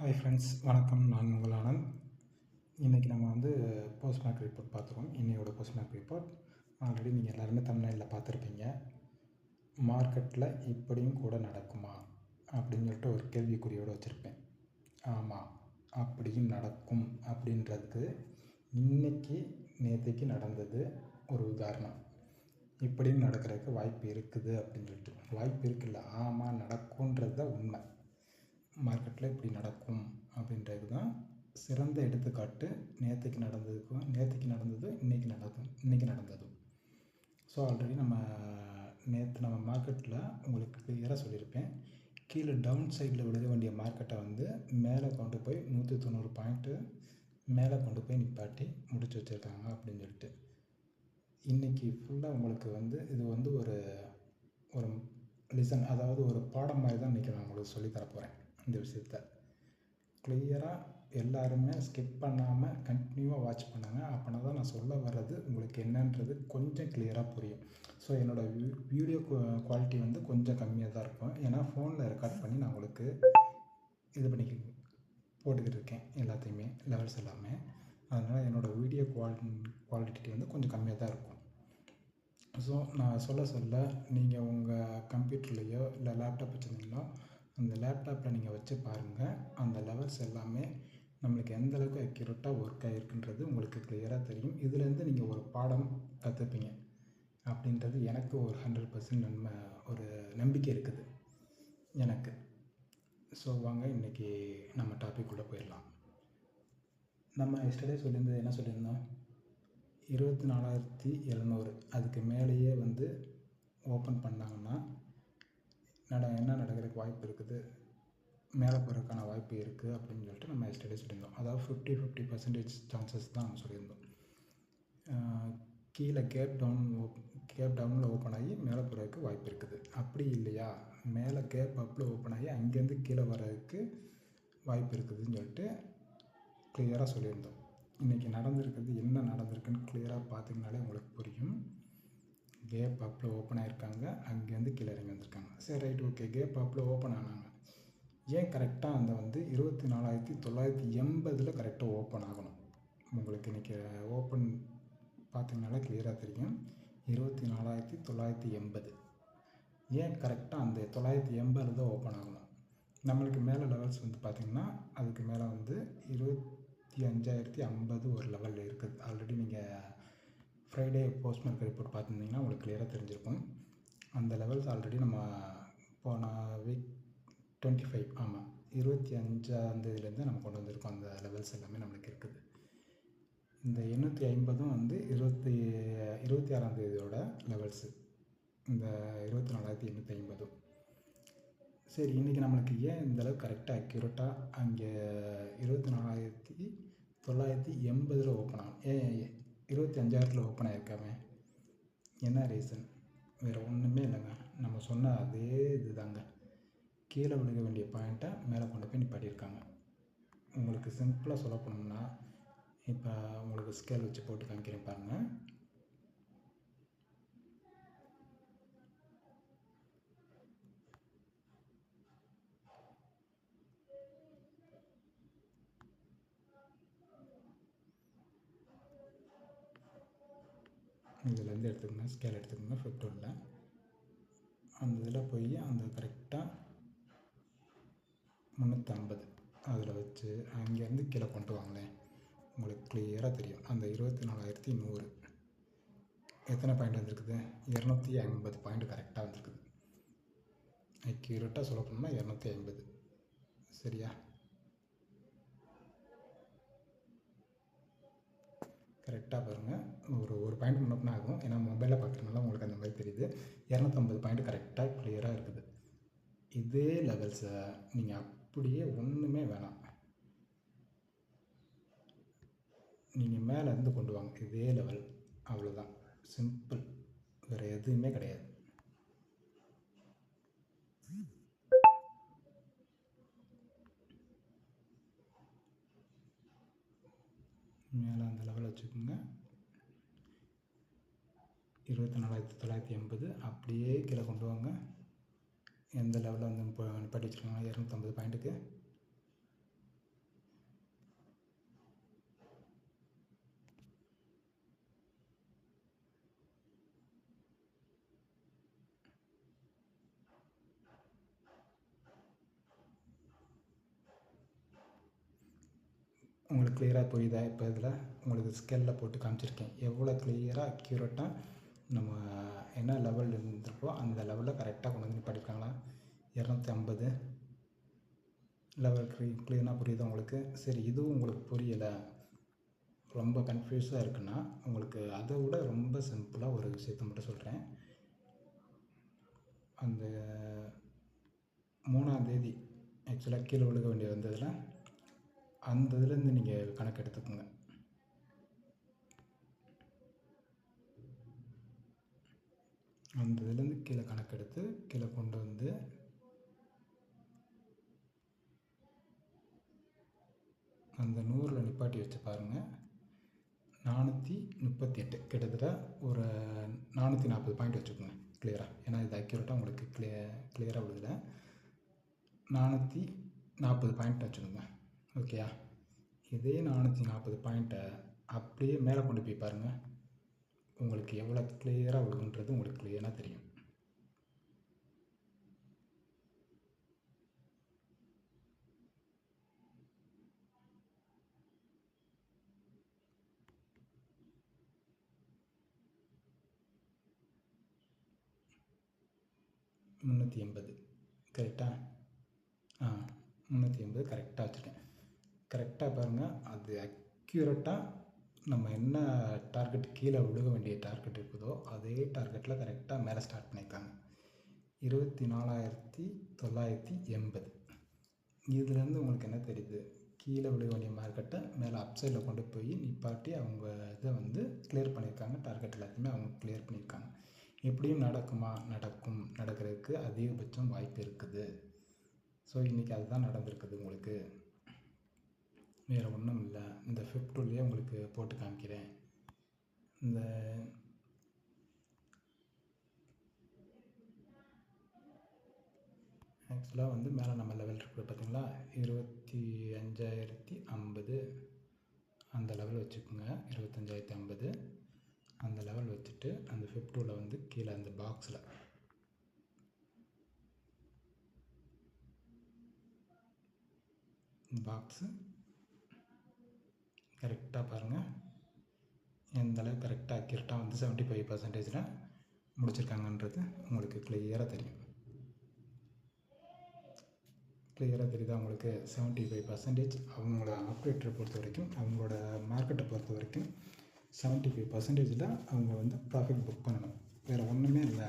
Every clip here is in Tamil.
ஹாய் ஃப்ரெண்ட்ஸ் வணக்கம் நான் உங்கள் ஆனந்த் இன்றைக்கி நம்ம வந்து போஸ்ட் மார்க் ரிப்போர்ட் பார்த்துருவோம் இன்னையோட போஸ்ட் மார்க் ரிப்போர்ட் ஆல்ரெடி நீங்கள் எல்லாருமே தமிழ்நாடில் பார்த்துருப்பீங்க மார்க்கெட்டில் இப்படியும் கூட நடக்குமா அப்படின்னு சொல்லிட்டு ஒரு கேள்விக்குறியோடு வச்சுருப்பேன் ஆமாம் அப்படியும் நடக்கும் அப்படின்றது இன்றைக்கி நேற்றுக்கு நடந்தது ஒரு உதாரணம் இப்படியும் நடக்கிறதுக்கு வாய்ப்பு இருக்குது அப்படின்னு சொல்லிட்டு வாய்ப்பு இருக்குல்ல ஆமாம் நடக்கும்ன்றது தான் உண்மை மார்க்கெட்டில் இப்படி நடக்கும் அப்படின்றது தான் சிறந்த எடுத்துக்காட்டு நேற்றுக்கு நடந்ததுக்கும் நேற்றுக்கு நடந்தது இன்றைக்கி நடக்கும் இன்றைக்கி நடந்ததும் ஸோ ஆல்ரெடி நம்ம நேற்று நம்ம மார்க்கெட்டில் உங்களுக்கு கிளியராக சொல்லியிருப்பேன் கீழே டவுன் சைடில் விழுக வேண்டிய மார்க்கெட்டை வந்து மேலே கொண்டு போய் நூற்றி தொண்ணூறு பாயிண்ட்டு மேலே கொண்டு போய் நிப்பாட்டி முடிச்சு வச்சுருக்காங்க அப்படின்னு சொல்லிட்டு இன்றைக்கி ஃபுல்லாக உங்களுக்கு வந்து இது வந்து ஒரு ஒரு லிசன் அதாவது ஒரு பாடம் மாதிரி தான் இன்றைக்கி நான் உங்களுக்கு சொல்லித்தரப்போகிறேன் இந்த விஷயத்த கிளியராக எல்லாருமே ஸ்கிப் பண்ணாமல் கண்டினியூவாக வாட்ச் பண்ணாங்க அப்படின்னா தான் நான் சொல்ல வர்றது உங்களுக்கு என்னன்றது கொஞ்சம் கிளியராக புரியும் ஸோ என்னோடய வீடியோ குவாலிட்டி வந்து கொஞ்சம் கம்மியாக தான் இருக்கும் ஏன்னா ஃபோனில் ரெக்கார்ட் பண்ணி நான் உங்களுக்கு இது பண்ணி போட்டுக்கிட்டு இருக்கேன் எல்லாத்தையுமே லெவல்ஸ் எல்லாமே அதனால் என்னோடய வீடியோ குவாலிட்டி குவாலிட்டி வந்து கொஞ்சம் கம்மியாக தான் இருக்கும் ஸோ நான் சொல்ல சொல்ல நீங்கள் உங்கள் கம்ப்யூட்டர்லேயோ இல்லை லேப்டாப் வச்சுருந்தீங்கன்னா அந்த லேப்டாப்பில் நீங்கள் வச்சு பாருங்கள் அந்த லெவல்ஸ் எல்லாமே நம்மளுக்கு எந்த அளவுக்கு அக்யூரட்டாக ஒர்க் ஆகிருக்குன்றது உங்களுக்கு கிளியராக தெரியும் இதுலேருந்து நீங்கள் ஒரு பாடம் கற்றுப்பீங்க அப்படின்றது எனக்கு ஒரு ஹண்ட்ரட் பர்சன்ட் நம்ம ஒரு நம்பிக்கை இருக்குது எனக்கு ஸோ வாங்க இன்றைக்கி நம்ம டாபிக் உள்ளே போயிடலாம் நம்ம எஸ்டர்டே சொல்லியிருந்தது என்ன சொல்லியிருந்தோம் இருபத்தி நாலாயிரத்தி எழுநூறு அதுக்கு மேலேயே வந்து ஓப்பன் பண்ணாங்கன்னா நட என்ன நடக்கிறதுக்கு வாய்ப்பு இருக்குது மேலே போகிறதுக்கான வாய்ப்பு இருக்குது அப்படின்னு சொல்லிட்டு நம்ம எஸ்டடி சொல்லியிருந்தோம் அதாவது ஃபிஃப்டி ஃபிஃப்டி பர்சன்டேஜ் சான்சஸ் தான் நம்ம சொல்லியிருந்தோம் கீழே கேப் டவுன் ஓப் கேப் டவுனில் ஓப்பன் ஆகி மேலே போகிறதுக்கு வாய்ப்பு இருக்குது அப்படி இல்லையா மேலே கேப் அப்பில் ஓப்பன் ஆகி அங்கேருந்து கீழே வர்றதுக்கு வாய்ப்பு இருக்குதுன்னு சொல்லிட்டு கிளியராக சொல்லியிருந்தோம் இன்றைக்கி நடந்திருக்கிறது என்ன நடந்திருக்குன்னு கிளியராக பார்த்திங்கனாலே உங்களுக்கு புரியும் கேப் பாப்பில் ஓப்பன் ஆகிருக்காங்க அங்கேருந்து கீழே இறங்கி வந்திருக்காங்க சரி ரைட் ஓகே கேப் பாப்பில் ஓப்பன் ஆனாங்க ஏன் கரெக்டாக அந்த வந்து இருபத்தி நாலாயிரத்தி தொள்ளாயிரத்தி எண்பதில் கரெக்டாக ஓப்பன் ஆகணும் உங்களுக்கு இன்றைக்கி ஓப்பன் பார்த்தீங்கனால கிளியராக தெரியும் இருபத்தி நாலாயிரத்தி தொள்ளாயிரத்தி எண்பது ஏன் கரெக்டாக அந்த தொள்ளாயிரத்தி எண்பதில் தான் ஓப்பன் ஆகணும் நம்மளுக்கு மேலே லெவல்ஸ் வந்து பார்த்திங்கன்னா அதுக்கு மேலே வந்து இருபத்தி அஞ்சாயிரத்தி ஐம்பது ஒரு லெவலில் இருக்குது ஆல்ரெடி நீங்கள் ஃப்ரைடே போஸ்ட் மார்க் ரிப்போர்ட் பார்த்துருந்தீங்கன்னா உங்களுக்கு கிளியராக தெரிஞ்சிருக்கும் அந்த லெவல்ஸ் ஆல்ரெடி நம்ம போன வீக் டுவெண்ட்டி ஃபைவ் ஆமாம் இருபத்தி தேதியிலேருந்து நம்ம கொண்டு வந்திருக்கோம் அந்த லெவல்ஸ் எல்லாமே நம்மளுக்கு இருக்குது இந்த எண்ணூற்றி ஐம்பதும் வந்து இருபத்தி இருபத்தி ஆறாம் தேதியோட லெவல்ஸு இந்த இருபத்தி நாலாயிரத்தி எண்ணூற்றி ஐம்பதும் சரி இன்றைக்கி நம்மளுக்கு ஏன் இந்தளவுக்கு கரெக்டாக அக்யூரேட்டாக அங்கே இருபத்தி நாலாயிரத்தி தொள்ளாயிரத்தி எண்பதில் ஓப்பன் ஆகும் ஏன் இருபத்தி அஞ்சாயிரத்தில் ஓப்பன் ஆகிருக்காமே என்ன ரீசன் வேறு ஒன்றுமே இல்லைங்க நம்ம சொன்ன அதே இது தாங்க கீழே விழுக வேண்டிய பாயிண்ட்டை மேலே கொண்டு போய் நிப்பாட்டியிருக்காங்க உங்களுக்கு சிம்பிளாக சொல்ல போனோம்னா இப்போ உங்களுக்கு ஸ்கேல் வச்சு போட்டு காமிக்கிறேன் பாருங்கள் இதுலேருந்து எடுத்துக்கணும் ஸ்கேல் எடுத்துக்கணும் ஃபிஃப்டூனில் அந்த இதில் போய் அந்த கரெக்டாக முந்நூற்றம்பது அதில் வச்சு அங்கேருந்து கீழே கொண்டு வாங்களேன் உங்களுக்கு கிளியராக தெரியும் அந்த இருபத்தி நாலாயிரத்தி நூறு எத்தனை பாயிண்ட் வந்திருக்குது இரநூத்தி ஐம்பது பாயிண்ட் கரெக்டாக வந்திருக்குது அக்யூரேட்டாக சொல்ல போனோம்னா இரநூத்தி ஐம்பது சரியா கரெக்டாக பாருங்கள் ஒரு ஒரு பாயிண்ட் முன்னப்பினா ஆகும் ஏன்னா மொபைலில் பார்க்குறதுனால உங்களுக்கு அந்த மாதிரி தெரியுது இரநூத்தம்பது பாயிண்ட் கரெக்டாக கிளியராக இருக்குது இதே லெவல்ஸை நீங்கள் அப்படியே ஒன்றுமே வேணாம் நீங்கள் மேலேருந்து கொண்டு வாங்க இதே லெவல் அவ்வளோதான் சிம்பிள் வேறு எதுவுமே கிடையாது மேலே அந்த லெவலில் வச்சுக்கோங்க இருபத்தி நாலாயிரத்தி தொள்ளாயிரத்தி எண்பது அப்படியே கீழே கொண்டு வாங்க எந்த லெவலில் வந்து படிச்சிருக்காங்க இரநூத்தம்பது பாயிண்ட்டுக்கு உங்களுக்கு கிளியராக புரியுதா இப்போ இதில் உங்களுக்கு ஸ்கேலில் போட்டு காமிச்சிருக்கேன் எவ்வளோ கிளியராக அக்யூரேட்டாக நம்ம என்ன லெவல் இருந்திருக்கோ அந்த லெவலில் கரெக்டாக கொண்டு வந்து படிப்பாங்களா இரநூத்தி ஐம்பது லெவல் க்ளீனாக புரியுது உங்களுக்கு சரி இதுவும் உங்களுக்கு புரியலை ரொம்ப கன்ஃபியூஸாக இருக்குன்னா உங்களுக்கு அதை விட ரொம்ப சிம்பிளாக ஒரு விஷயத்த மட்டும் சொல்கிறேன் அந்த மூணாம் தேதி ஆக்சுவலாக கீழே விழுக வேண்டிய வந்ததில் அந்த இதுலேருந்து நீங்கள் கணக்கு எடுத்துக்கோங்க அந்த இதுலேருந்து கீழே கணக்கெடுத்து கீழே கொண்டு வந்து அந்த நூறில் நிப்பாட்டி வச்சு பாருங்கள் நானூற்றி முப்பத்தி எட்டு கிட்டத்தட்ட ஒரு நானூற்றி நாற்பது பாயிண்ட் வச்சுக்கோங்க கிளியராக ஏன்னா இது அக்யூரேட்டாக உங்களுக்கு கிளிய கிளியராக விடுதலை நானூற்றி நாற்பது பாயிண்ட் வச்சுக்கோங்க ஓகேயா இதே நானூற்றி நாற்பது பாயிண்ட்டை அப்படியே மேலே கொண்டு போய் பாருங்கள் உங்களுக்கு எவ்வளோ கிளியராக வருதுன்றது உங்களுக்கு கிளியராக தெரியும் முந்நூற்றி எண்பது கரெக்டாக ஆ முந்நூற்றி எண்பது கரெக்டாக வச்சுருக்கேன் கரெக்டாக பாருங்கள் அது அக்யூரேட்டாக நம்ம என்ன டார்கெட் கீழே விழுக வேண்டிய டார்கெட் இருக்குதோ அதே டார்கெட்டில் கரெக்டாக மேலே ஸ்டார்ட் பண்ணியிருக்காங்க இருபத்தி நாலாயிரத்தி தொள்ளாயிரத்தி எண்பது இதுலேருந்து உங்களுக்கு என்ன தெரியுது கீழே விழுக வேண்டிய மார்க்கெட்டை மேலே அப்சைடில் கொண்டு போய் நிப்பாட்டி அவங்க இதை வந்து கிளியர் பண்ணியிருக்காங்க டார்கெட் எல்லாத்தையுமே அவங்க கிளியர் பண்ணியிருக்காங்க எப்படியும் நடக்குமா நடக்கும் நடக்கிறதுக்கு அதிகபட்சம் வாய்ப்பு இருக்குது ஸோ இன்றைக்கி அதுதான் நடந்திருக்குது உங்களுக்கு வேறு ஒன்றும் இல்லை இந்த ஃபிஃப்ட் டூல்லையே உங்களுக்கு போட்டு காமிக்கிறேன் இந்த ஆக்சுவலாக வந்து மேலே நம்ம லெவல் இருக்குது பார்த்திங்களா இருபத்தி அஞ்சாயிரத்தி ஐம்பது அந்த லெவல் வச்சுக்கோங்க இருபத்தஞ்சாயிரத்தி ஐம்பது அந்த லெவல் வச்சுட்டு அந்த டூவில் வந்து கீழே அந்த பாக்ஸில் பாக்ஸு கரெக்டாக பாருங்கள் எந்தளவு கரெக்டாக அக்யூரட்டாக வந்து செவன்ட்டி ஃபைவ் பர்சன்டேஜில் முடிச்சிருக்காங்கன்றது உங்களுக்கு கிளியராக தெரியும் கிளியராக தெரியுதா உங்களுக்கு செவன்ட்டி ஃபைவ் பர்சன்டேஜ் அவங்களோட ஆப்ரேட்டரை பொறுத்த வரைக்கும் அவங்களோட மார்க்கெட்டை பொறுத்த வரைக்கும் செவன்ட்டி ஃபைவ் பர்சன்டேஜில் அவங்க வந்து ப்ராஃபிட் புக் பண்ணணும் வேறு ஒன்றுமே இல்லை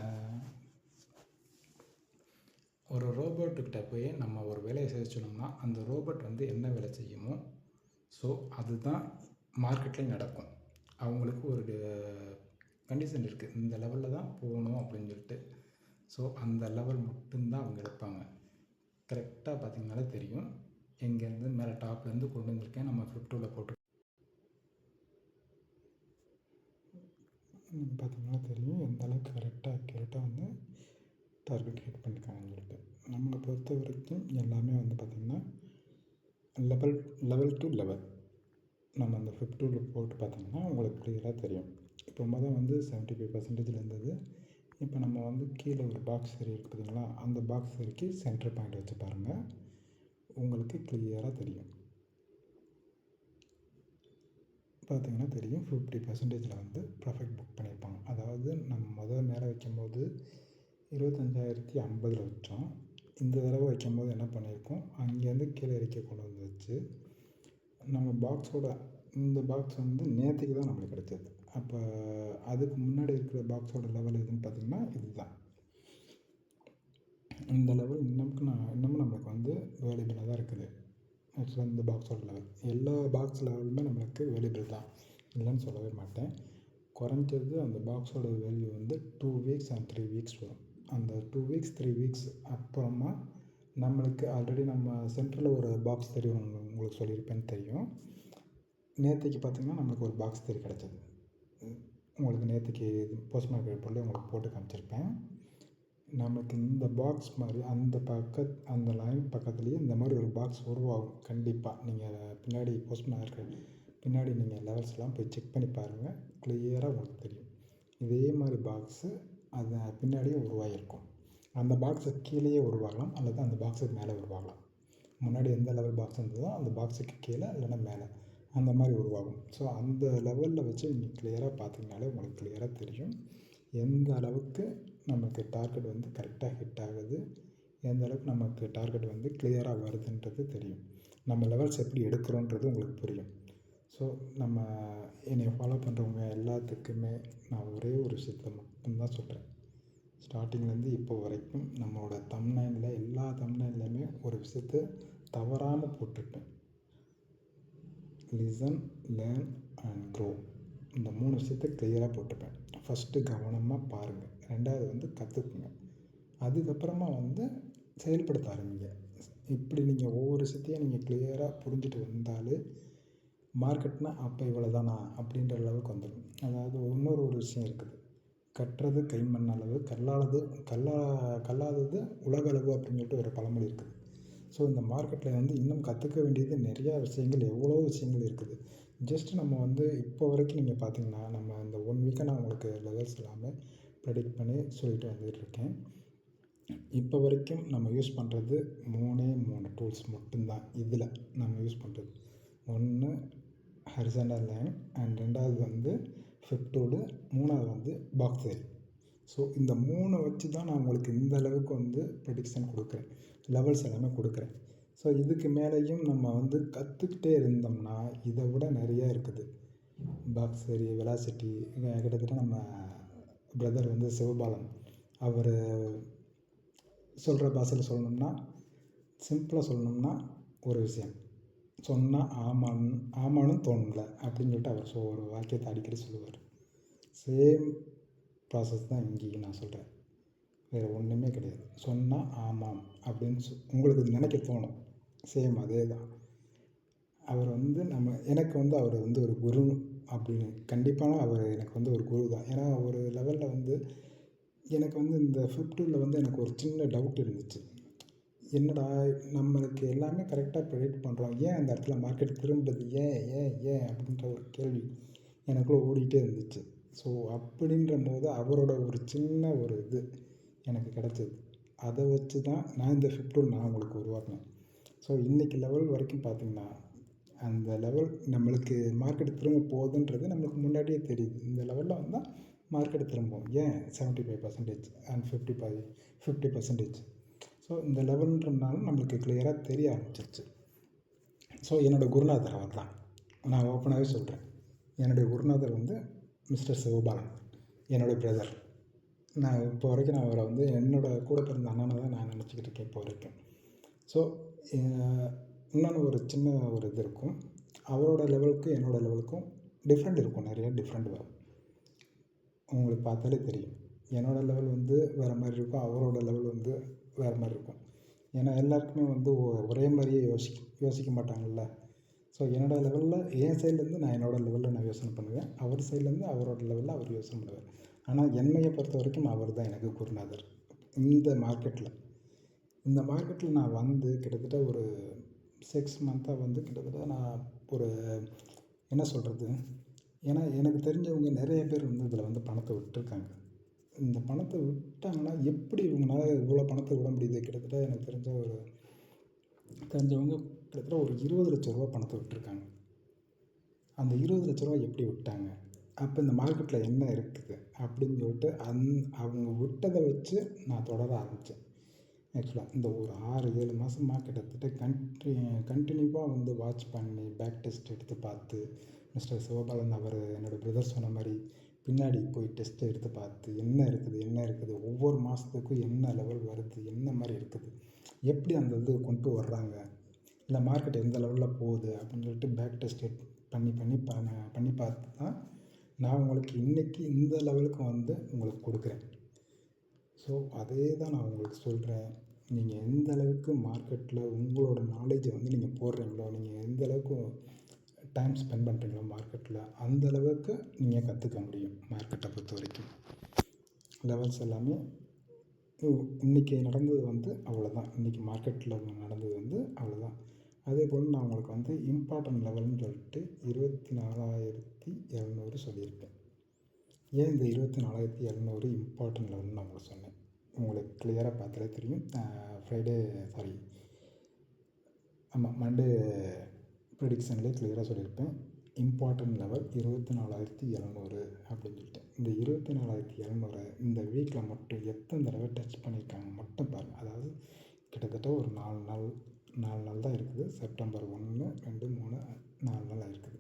ஒரு ரோபோட்டுக்கிட்ட போய் நம்ம ஒரு வேலையை செய்ய சொன்னோம்னா அந்த ரோபோட் வந்து என்ன வேலை செய்யுமோ ஸோ அதுதான் மார்க்கெட்டில் நடக்கும் அவங்களுக்கு ஒரு கண்டிஷன் இருக்குது இந்த லெவலில் தான் போகணும் அப்படின்னு சொல்லிட்டு ஸோ அந்த லெவல் மட்டும்தான் அவங்க எடுப்பாங்க கரெக்டாக பார்த்திங்கனாலே தெரியும் எங்கேருந்து மேலே டாப்லேருந்து கொண்டு வந்திருக்கேன் நம்ம ஃபிஃப்டூவில் போட்டு பார்த்திங்கன்னா தெரியும் எந்த அளவுக்கு கரெக்டாக அக்யூரேட்டாக வந்து டார்கெட் ஹிட் பண்ணியிருக்காங்கன்னு சொல்லிட்டு நம்மளை பொறுத்த வரைக்கும் எல்லாமே வந்து பார்த்திங்கன்னா லெவல் லெவல் டு லெவல் நம்ம அந்த ஃபிஃப்த் போட்டு பார்த்தோம்னா உங்களுக்கு க்ளியராக தெரியும் இப்போ மொதல் வந்து செவன்ட்டி ஃபைவ் பர்சன்டேஜில் இருந்தது இப்போ நம்ம வந்து கீழே ஒரு பாக்ஸ் சரி இருக்குதுங்களா அந்த பாக்ஸ் ஏரிக்கு சென்டர் பாயிண்ட் வச்சு பாருங்கள் உங்களுக்கு கிளியராக தெரியும் பார்த்திங்கன்னா தெரியும் ஃபிஃப்டி பர்சன்டேஜில் வந்து ப்ராஃபிட் புக் பண்ணியிருப்பாங்க அதாவது நம்ம முதல் மேலே வைக்கும்போது இருபத்தஞ்சாயிரத்தி ஐம்பதில் வச்சோம் இந்த தடவை வைக்கும்போது என்ன பண்ணியிருக்கோம் அங்கேருந்து கீழே இறக்கி கொண்டு வந்து வச்சு நம்ம பாக்ஸோட இந்த பாக்ஸ் வந்து நேற்றுக்கு தான் நம்மளுக்கு கிடைச்சது அப்போ அதுக்கு முன்னாடி இருக்கிற பாக்ஸோட லெவல் எதுன்னு பார்த்திங்கன்னா இதுதான் இந்த லெவல் இன்னமுக்கு நான் இன்னமும் நம்மளுக்கு வந்து வேலிபிளாக தான் இருக்குது ஆக்சுவலாக இந்த பாக்ஸோட லெவல் எல்லா பாக்ஸ் லெவலுமே நம்மளுக்கு வேலிபிள் தான் இல்லைன்னு சொல்லவே மாட்டேன் குறைஞ்சது அந்த பாக்ஸோட வேல்யூ வந்து two weeks and three weeks வரும் அந்த டூ வீக்ஸ் த்ரீ வீக்ஸ் அப்புறமா நம்மளுக்கு ஆல்ரெடி நம்ம சென்டரில் ஒரு பாக்ஸ் தெரியும் உங்களுக்கு சொல்லியிருப்பேன்னு தெரியும் நேற்றுக்கு பார்த்திங்கன்னா நம்மளுக்கு ஒரு பாக்ஸ் தெரி கிடச்சிது உங்களுக்கு நேற்றுக்கு போஸ்ட்மார்க் ரிப்போர்ட்டில் உங்களுக்கு போட்டு காமிச்சிருப்பேன் நமக்கு இந்த பாக்ஸ் மாதிரி அந்த பக்கத் அந்த லைன் பக்கத்துலேயே இந்த மாதிரி ஒரு பாக்ஸ் உருவாகும் கண்டிப்பாக நீங்கள் பின்னாடி போஸ்ட்மார்க் பின்னாடி நீங்கள் லெவல்ஸ்லாம் போய் செக் பண்ணி பாருங்கள் கிளியராக உங்களுக்கு தெரியும் இதே மாதிரி பாக்ஸு அது பின்னாடியே உருவாகியிருக்கும் அந்த பாக்ஸுக்கு கீழேயே உருவாகலாம் அல்லது அந்த பாக்ஸுக்கு மேலே உருவாகலாம் முன்னாடி எந்த லெவல் பாக்ஸ் இருந்ததோ அந்த பாக்ஸுக்கு கீழே இல்லைன்னா மேலே அந்த மாதிரி உருவாகும் ஸோ அந்த லெவலில் வச்சு நீங்கள் கிளியராக பார்த்தீங்கனாலே உங்களுக்கு கிளியராக தெரியும் எந்த அளவுக்கு நமக்கு டார்கெட் வந்து கரெக்டாக ஹிட் ஆகுது எந்த அளவுக்கு நமக்கு டார்கெட் வந்து கிளியராக வருதுன்றது தெரியும் நம்ம லெவல்ஸ் எப்படி எடுக்கிறோன்றது உங்களுக்கு புரியும் ஸோ நம்ம என்னை ஃபாலோ பண்ணுறவங்க எல்லாத்துக்குமே நான் ஒரே ஒரு விஷயத்தை மட்டும் தான் சொல்கிறேன் ஸ்டார்டிங்லேருந்து இப்போ வரைக்கும் நம்மளோட தமிழ்நாட்டில் எல்லா தம்னைன்லையுமே ஒரு விஷயத்த தவறாமல் போட்டிருப்பேன் லிசன் லேர்ன் அண்ட் க்ரோ இந்த மூணு விஷயத்த கிளியராக போட்டிருப்பேன் ஃபஸ்ட்டு கவனமாக பாருங்கள் ரெண்டாவது வந்து கற்றுக்குங்க அதுக்கப்புறமா வந்து செயல்படுத்த ஆரம்பிங்க இப்படி நீங்கள் ஒவ்வொரு விஷயத்தையும் நீங்கள் கிளியராக புரிஞ்சுட்டு வந்தாலே மார்க்கெட்னால் அப்போ இவ்வளோ தானா அப்படின்ற அளவுக்கு வந்துடும் அதாவது இன்னொரு ஒரு விஷயம் இருக்குது கற்றது கைமண் அளவு கல்லாதது கல்லா கல்லாதது உலகளவு அப்படின்னு சொல்லிட்டு ஒரு பழமொழி இருக்குது ஸோ இந்த மார்க்கெட்டில் வந்து இன்னும் கற்றுக்க வேண்டியது நிறையா விஷயங்கள் எவ்வளோ விஷயங்கள் இருக்குது ஜஸ்ட் நம்ம வந்து இப்போ வரைக்கும் நீங்கள் பார்த்தீங்கன்னா நம்ம இந்த ஒன் வீக்கை நான் உங்களுக்கு லெவல்ஸ் இல்லாமல் ப்ரெடிக்ட் பண்ணி சொல்லிட்டு வந்துகிட்ருக்கேன் இப்போ வரைக்கும் நம்ம யூஸ் பண்ணுறது மூணே மூணு டூல்ஸ் மட்டும்தான் இதில் நம்ம யூஸ் பண்ணுறது ஒன்று ஹரிசண்டல் லைன் அண்ட் ரெண்டாவது வந்து ஃபெப்டோடு மூணாவது வந்து பாக்ஸைல் ஸோ இந்த மூணை வச்சு தான் நான் உங்களுக்கு இந்த அளவுக்கு வந்து ப்ரெடிக்ஷன் கொடுக்குறேன் லெவல்ஸ் எல்லாமே கொடுக்குறேன் ஸோ இதுக்கு மேலேயும் நம்ம வந்து கற்றுக்கிட்டே இருந்தோம்னா இதை விட நிறையா இருக்குது பாக்ஸரி வெலாசிட்டி கிட்டத்தட்ட நம்ம பிரதர் வந்து சிவபாலன் அவர் சொல்கிற பாஷையில் சொல்லணும்னா சிம்பிளாக சொல்லணும்னா ஒரு விஷயம் சொன்னால் ஆமான் ஆமான்னு தோணலை அப்படின்னு சொல்லிட்டு அவர் ஸோ ஒரு வாக்கியத்தை அடிக்கடி சொல்லுவார் சேம் ப்ராசஸ் தான் இங்கேயும் நான் சொல்கிறேன் வேறு ஒன்றுமே கிடையாது சொன்னால் ஆமாம் அப்படின்னு சொ உங்களுக்கு நினைக்க தோணும் சேம் அதே தான் அவர் வந்து நம்ம எனக்கு வந்து அவர் வந்து ஒரு குரு அப்படின்னு கண்டிப்பான அவர் எனக்கு வந்து ஒரு குரு தான் ஏன்னா ஒரு லெவலில் வந்து எனக்கு வந்து இந்த ஃபிஃப்த்தில் வந்து எனக்கு ஒரு சின்ன டவுட் இருந்துச்சு என்னடா நம்மளுக்கு எல்லாமே கரெக்டாக ப்ரெடிக்ட் பண்ணுறோம் ஏன் அந்த இடத்துல மார்க்கெட் திரும்புது ஏன் ஏன் ஏன் அப்படின்ற ஒரு கேள்வி எனக்குள்ளே ஓடிக்கிட்டே இருந்துச்சு ஸோ அப்படின்ற போது அவரோட ஒரு சின்ன ஒரு இது எனக்கு கிடச்சிது அதை வச்சு தான் நான் இந்த ஃபிஃப்டூல் நான் உங்களுக்கு உருவாக்கினேன் ஸோ இன்றைக்கி லெவல் வரைக்கும் பார்த்திங்கன்னா அந்த லெவல் நம்மளுக்கு மார்க்கெட் திரும்ப போகுதுன்றது நம்மளுக்கு முன்னாடியே தெரியுது இந்த லெவலில் வந்தால் மார்க்கெட் திரும்பும் ஏன் seventy five percentage and fifty five fifty percentage so இந்த லெவல்ன்றதுனால நம்மளுக்கு கிளியராக தெரிய ஆரம்பிச்சிருச்சு ஸோ என்னோடய குருநாதர் அவர் தான் நான் ஓப்பனாகவே சொல்கிறேன் என்னுடைய குருநாதர் வந்து மிஸ்டர் சிவபாலன் என்னுடைய பிரதர் நான் இப்போ வரைக்கும் நான் அவரை வந்து என்னோடய கூட பிறந்த அண்ணனை தான் நான் நினச்சிக்கிட்டு இருக்கேன் இப்போ வரைக்கும் ஸோ இன்னொன்று ஒரு சின்ன ஒரு இது இருக்கும் அவரோட லெவலுக்கும் என்னோடய லெவலுக்கும் டிஃப்ரெண்ட் இருக்கும் நிறைய டிஃப்ரெண்ட் வரும் உங்களுக்கு பார்த்தாலே தெரியும் என்னோடய லெவல் வந்து வேறு மாதிரி இருக்கும் அவரோட லெவல் வந்து வேறு மாதிரி இருக்கும் ஏன்னா எல்லாருக்குமே வந்து ஒரே மாதிரியே யோசிக்க யோசிக்க மாட்டாங்கள்ல ஸோ என்னோடய லெவலில் என் சைட்லேருந்து நான் என்னோடய லெவலில் நான் யோசனை பண்ணுவேன் அவர் சைட்லேருந்து அவரோட லெவலில் அவர் யோசனை பண்ணுவார் ஆனால் என்னையை பொறுத்த வரைக்கும் அவர் தான் எனக்கு குருநாதர் இந்த மார்க்கெட்டில் இந்த மார்க்கெட்டில் நான் வந்து கிட்டத்தட்ட ஒரு சிக்ஸ் மந்த்தாக வந்து கிட்டத்தட்ட நான் ஒரு என்ன சொல்கிறது ஏன்னா எனக்கு தெரிஞ்சவங்க நிறைய பேர் வந்து இதில் வந்து பணத்தை விட்டுருக்காங்க இந்த பணத்தை விட்டாங்கன்னா எப்படி இவங்களால இவ்வளோ பணத்தை விட முடியுது கிட்டத்தட்ட எனக்கு தெரிஞ்ச ஒரு தெரிஞ்சவங்க கிட்டத்தட்ட ஒரு இருபது லட்ச ரூபா பணத்தை விட்டுருக்காங்க அந்த இருபது லட்ச ரூபா எப்படி விட்டாங்க அப்போ இந்த மார்க்கெட்டில் என்ன இருக்குது அப்படின்னு சொல்லிட்டு அந் அவங்க விட்டதை வச்சு நான் தொடர ஆரம்பித்தேன் ஆக்சுவலாக இந்த ஒரு ஆறு ஏழு மாதமாக கிட்டத்தட்ட கண்டி கண்டினியூவாக வந்து வாட்ச் பண்ணி பேக் டெஸ்ட் எடுத்து பார்த்து மிஸ்டர் சிவபாலன் அவர் என்னோடய பிரதர் சொன்ன மாதிரி பின்னாடி போய் டெஸ்ட் எடுத்து பார்த்து என்ன இருக்குது என்ன இருக்குது ஒவ்வொரு மாதத்துக்கும் என்ன லெவல் வருது என்ன மாதிரி இருக்குது எப்படி அந்த இது கொண்டு வர்றாங்க இல்லை மார்க்கெட் எந்த லெவலில் போகுது அப்படின்னு சொல்லிட்டு பேக் டெஸ்ட் பண்ணி பண்ணி பண்ணி பார்த்து தான் நான் உங்களுக்கு இன்றைக்கி இந்த லெவலுக்கு வந்து உங்களுக்கு கொடுக்குறேன் ஸோ அதே தான் நான் உங்களுக்கு சொல்கிறேன் நீங்கள் எந்த அளவுக்கு மார்க்கெட்டில் உங்களோட நாலேஜை வந்து நீங்கள் போடுறீங்களோ நீங்கள் எந்த அளவுக்கு டைம் ஸ்பெண்ட் பண்ணுறீங்களோ மார்க்கெட்டில் அந்த அளவுக்கு நீங்கள் கற்றுக்க முடியும் மார்க்கெட்டை பொறுத்த வரைக்கும் லெவல்ஸ் எல்லாமே இன்றைக்கி நடந்தது வந்து அவ்வளோதான் இன்றைக்கி மார்க்கெட்டில் நடந்தது வந்து அவ்வளோதான் அதே போல் நான் உங்களுக்கு வந்து இம்பார்ட்டன்ட் லெவல்னு சொல்லிட்டு இருபத்தி நாலாயிரத்தி இரநூறு சொல்லியிருக்கேன் ஏன் இந்த இருபத்தி நாலாயிரத்தி இரநூறு இம்பார்ட்டன்ட் லெவல்னு நான் உங்களுக்கு சொன்னேன் உங்களுக்கு கிளியராக பார்த்தாலே தெரியும் ஃப்ரைடே சாரி ஆமாம் மண்டே ப்ரிடிக்ஷன்லேயே கிளியராக சொல்லியிருப்பேன் இம்பார்ட்டன்ட் லெவல் இருபத்தி நாலாயிரத்தி எழுநூறு அப்படின்னு சொல்லிட்டு இந்த இருபத்தி நாலாயிரத்தி எழுநூறு இந்த வீக்கில் மட்டும் எத்தனை தடவை டச் பண்ணியிருக்காங்க மட்டும் பாருங்கள் அதாவது கிட்டத்தட்ட ஒரு நாலு நாள் நாலு நாள் தான் இருக்குது செப்டம்பர் ஒன்று ரெண்டு மூணு நாலு நாள் ஆகிருக்குது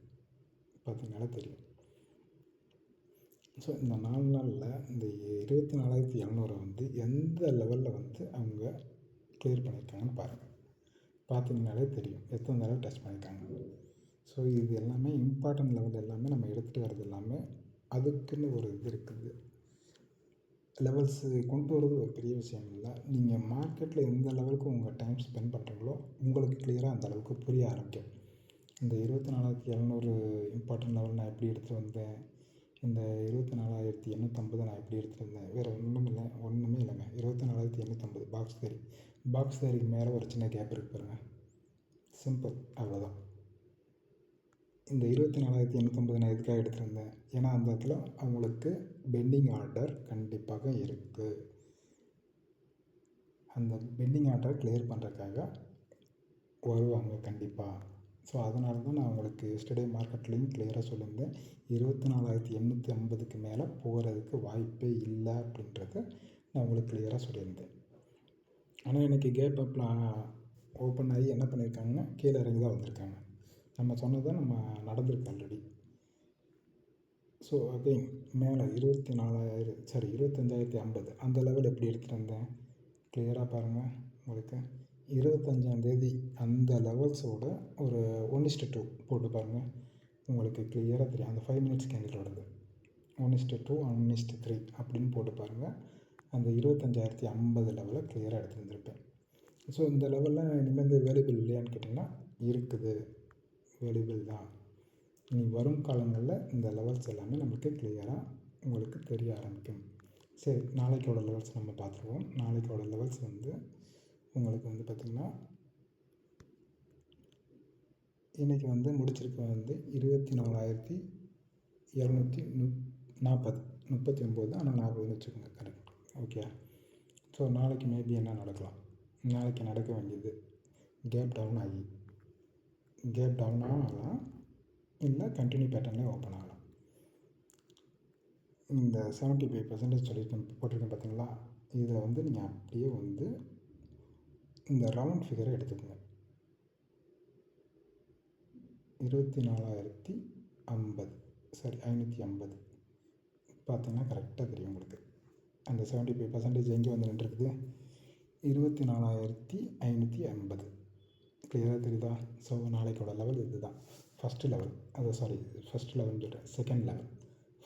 பார்த்தீங்கனால தெரியும் ஸோ இந்த நாலு நாளில் இந்த இருபத்தி நாலாயிரத்தி இரநூறை வந்து எந்த லெவலில் வந்து அவங்க கிளியர் பண்ணியிருக்காங்கன்னு பாருங்கள் பார்த்தீங்கனாலே தெரியும் எத்தனை தடவை டச் பண்ணியிருக்காங்க ஸோ இது எல்லாமே இம்பார்ட்டன்ட் லெவல் எல்லாமே நம்ம எடுத்துகிட்டு வர்றது எல்லாமே அதுக்குன்னு ஒரு இது இருக்குது லெவல்ஸு கொண்டு வர்றது ஒரு பெரிய விஷயம் இல்லை நீங்கள் மார்க்கெட்டில் எந்த லெவலுக்கு உங்கள் டைம் ஸ்பெண்ட் பண்ணுறீங்களோ உங்களுக்கு கிளியராக அந்த அளவுக்கு புரிய ஆரம்பிக்கும் இந்த இருபத்தி நாலாயிரத்தி இரநூறு இம்பார்ட்டன்ட் லெவல் நான் எப்படி எடுத்துகிட்டு வந்தேன் இந்த இருபத்தி நாலாயிரத்தி எண்ணூற்றம்பது நான் எப்படி எடுத்துருந்தேன் வேறு ஒன்றும் இல்லை ஒன்றுமே இல்லைங்க இருபத்தி நாலாயிரத்தி எண்ணூற்றம்பது பாக்ஸ் தேரி பாக்ஸ் தறிக்கு மேலே ஒரு சின்ன கேப் இருக்கு பாருங்கள் சிம்பிள் அவ்வளோதான் இந்த இருபத்தி நாலாயிரத்தி எண்ணூற்றம்பது நான் எதுக்காக எடுத்திருந்தேன் ஏன்னா அந்த இடத்துல அவங்களுக்கு பெண்டிங் ஆர்டர் கண்டிப்பாக இருக்குது அந்த பெண்டிங் ஆர்டர் கிளியர் பண்ணுறதுக்காக வருவாங்க கண்டிப்பாக ஸோ அதனால தான் நான் உங்களுக்கு எஸ்டர்டே மார்க்கெட்லேயும் கிளியராக சொல்லியிருந்தேன் இருபத்தி நாலாயிரத்தி எண்ணூற்றி ஐம்பதுக்கு மேலே போகிறதுக்கு வாய்ப்பே இல்லை அப்படின்றத நான் உங்களுக்கு கிளியராக சொல்லியிருந்தேன் ஆனால் எனக்கு கேப் அப்லாம் ஓப்பன் ஆகி என்ன பண்ணியிருக்காங்கன்னா கீழே இறங்கி தான் வந்திருக்காங்க நம்ம சொன்னதை நம்ம நடந்திருக்கு ஆல்ரெடி ஸோ அகெயின் மேலே இருபத்தி நாலாயிரம் சாரி இருபத்தஞ்சாயிரத்தி ஐம்பது அந்த லெவல் எப்படி எடுத்துகிட்டு வந்தேன் கிளியராக பாருங்கள் உங்களுக்கு இருபத்தஞ்சாந்தேதி அந்த லெவல்ஸோட ஒரு ஒன் இஸ்ட்டு டூ போட்டு பாருங்கள் உங்களுக்கு கிளியராக தெரியும் அந்த five minutes கேண்டிலோடது one is to two one is to three அப்படின்னு போட்டு பாருங்கள் அந்த இருபத்தஞ்சாயிரத்தி ஐம்பது லெவலில் கிளியராக எடுத்து வந்திருப்பேன் ஸோ இந்த லெவலில் இனிமேல் இந்த இல்லையான்னு கேட்டிங்கன்னா இருக்குது வேலைபிள் தான் இனி வரும் காலங்களில் இந்த லெவல்ஸ் எல்லாமே நம்மளுக்கு கிளியராக உங்களுக்கு தெரிய ஆரம்பிக்கும் சரி நாளைக்கோட லெவல்ஸ் நம்ம பார்த்துருவோம் நாளைக்கோட லெவல்ஸ் வந்து உங்களுக்கு வந்து பார்த்திங்கன்னா இன்றைக்கி வந்து முடிச்சிருக்க வந்து இருபத்தி நாலாயிரத்தி இரநூத்தி நு நாற்பது முப்பத்தி ஒம்பது ஆனால் நாற்பதுன்னு வச்சுக்கோங்க கரெக்ட் ஓகே ஸோ நாளைக்கு மேபி என்ன நடக்கலாம் நாளைக்கு நடக்க வேண்டியது கேப் டவுன் ஆகி கேப் டவுன் ஆகலாம் இல்லை கண்டினியூ பேட்டர்னே ஓப்பன் ஆகலாம் இந்த செவன்ட்டி ஃபைவ் பர்சன்டேஜ் சொல்லியிருக்கேன் போட்டிருக்கேன் பார்த்தீங்களா இதில் வந்து நீங்கள் அப்படியே வந்து இந்த ரவுண்ட் ஃபிகரை எடுத்துக்கோங்க இருபத்தி நாலாயிரத்தி ஐம்பது சாரி ஐநூற்றி ஐம்பது பார்த்தீங்கன்னா கரெக்டாக தெரியும் உங்களுக்கு அந்த செவன்ட்டி ஃபைவ் பர்சன்டேஜ் எங்கே வந்து நின்றுருக்குது இருபத்தி நாலாயிரத்தி ஐநூற்றி ஐம்பது கிளியராக தெரியுதா ஸோ நாளைக்கோட லெவல் இது தான் ஃபஸ்ட்டு லெவல் அது சாரி ஃபஸ்ட்டு லெவல்னு சொல்கிறேன் செகண்ட் லெவல்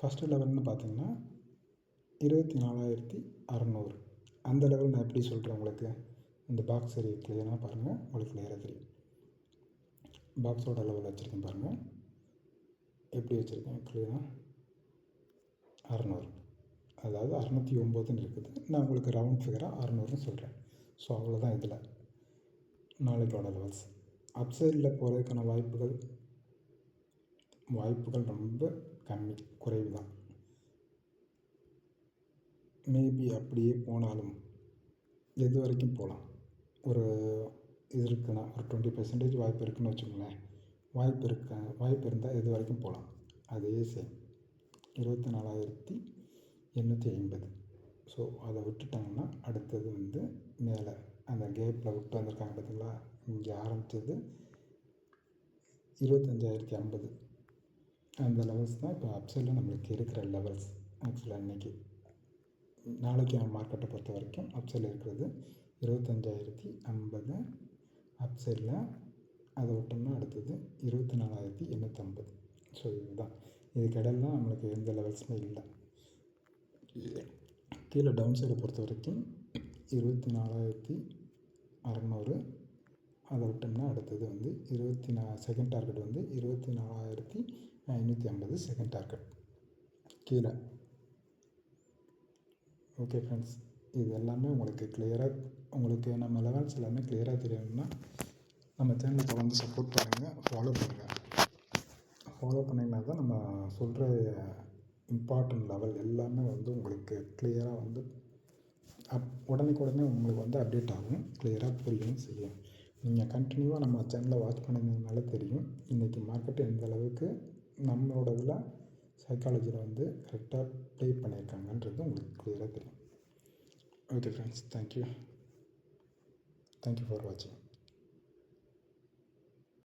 ஃபஸ்ட்டு லெவல்னு பார்த்தீங்கன்னா இருபத்தி நாலாயிரத்தி அறநூறு அந்த லெவல் நான் எப்படி சொல்கிறேன் உங்களுக்கு இந்த பாக்ஸ் ஏரியா கிளியராக பாருங்கள் உங்களுக்கு கிளியராக தெரியும் பாக்ஸோட அளவில் வச்சுருக்கேன் பாருங்கள் எப்படி வச்சுருக்கேன் கிளியராக அறநூறு அதாவது அறநூற்றி ஒம்பதுன்னு இருக்குது நான் உங்களுக்கு ரவுண்ட் ஃபிகராக அறநூறுன்னு சொல்கிறேன் ஸோ அவ்வளோதான் இதில் நாளைக்கோட லெவல்ஸ் அப்சைடில் போகிறதுக்கான வாய்ப்புகள் வாய்ப்புகள் ரொம்ப கம்மி குறைவு தான் மேபி அப்படியே போனாலும் எது வரைக்கும் போகலாம் ஒரு இது இருக்குதுன்னா ஒரு டுவெண்ட்டி பர்சன்டேஜ் வாய்ப்பு இருக்குதுன்னு வச்சுக்கோங்களேன் வாய்ப்பு இருக்க வாய்ப்பு இருந்தால் இது வரைக்கும் போகலாம் அதே சேம் இருபத்தி நாலாயிரத்தி எண்ணூற்றி ஐம்பது ஸோ அதை விட்டுட்டாங்கன்னா அடுத்தது வந்து மேலே அந்த கேப்பில் விட்டு வந்திருக்காங்க பார்த்தீங்களா இங்கே ஆரம்பித்தது இருபத்தஞ்சாயிரத்தி ஐம்பது அந்த லெவல்ஸ் தான் இப்போ அப்சைடில் நம்மளுக்கு இருக்கிற லெவல்ஸ் ஆக்சுவலாக இன்றைக்கி நாளைக்கு மார்க்கெட்டை பொறுத்த வரைக்கும் அப்சைடில் இருக்கிறது இருபத்தஞ்சாயிரத்தி ஐம்பது அப் சைடில் அதை விட்டோம்னா அடுத்தது இருபத்தி நாலாயிரத்தி எண்ணூற்றம்பது ஸோ இதுதான் இது தான் நம்மளுக்கு எந்த லெவல்ஸுமே இல்லை கீழே டவுன் சைடை பொறுத்த வரைக்கும் இருபத்தி நாலாயிரத்தி அறநூறு அதை விட்டோம்னா அடுத்தது வந்து இருபத்தி நா செகண்ட் டார்கெட் வந்து இருபத்தி நாலாயிரத்தி ஐநூற்றி ஐம்பது செகண்ட் டார்கெட் கீழே ஓகே ஃப்ரெண்ட்ஸ் இது எல்லாமே உங்களுக்கு கிளியராக உங்களுக்கு நம்ம லெவல்ஸ் எல்லாமே கிளியராக தெரியணும்னா நம்ம சேனலை தொடர்ந்து சப்போர்ட் பண்ணுங்கள் ஃபாலோ பண்ணுங்கள் ஃபாலோ பண்ணிங்கன்னா தான் நம்ம சொல்கிற இம்பார்ட்டன்ட் லெவல் எல்லாமே வந்து உங்களுக்கு கிளியராக வந்து அப் உடனே உங்களுக்கு வந்து அப்டேட் ஆகும் கிளியராக புரியும் செய்யும் நீங்கள் கண்டினியூவாக நம்ம சேனலை வாட்ச் பண்ணதுனால தெரியும் இன்றைக்கி மார்க்கெட் எந்த அளவுக்கு நம்மளோட இதில் சைக்காலஜியில் வந்து கரெக்டாக ப்ளே பண்ணியிருக்காங்கன்றது உங்களுக்கு கிளியராக தெரியும் Okay oh, friends, thank you. Thank you for watching.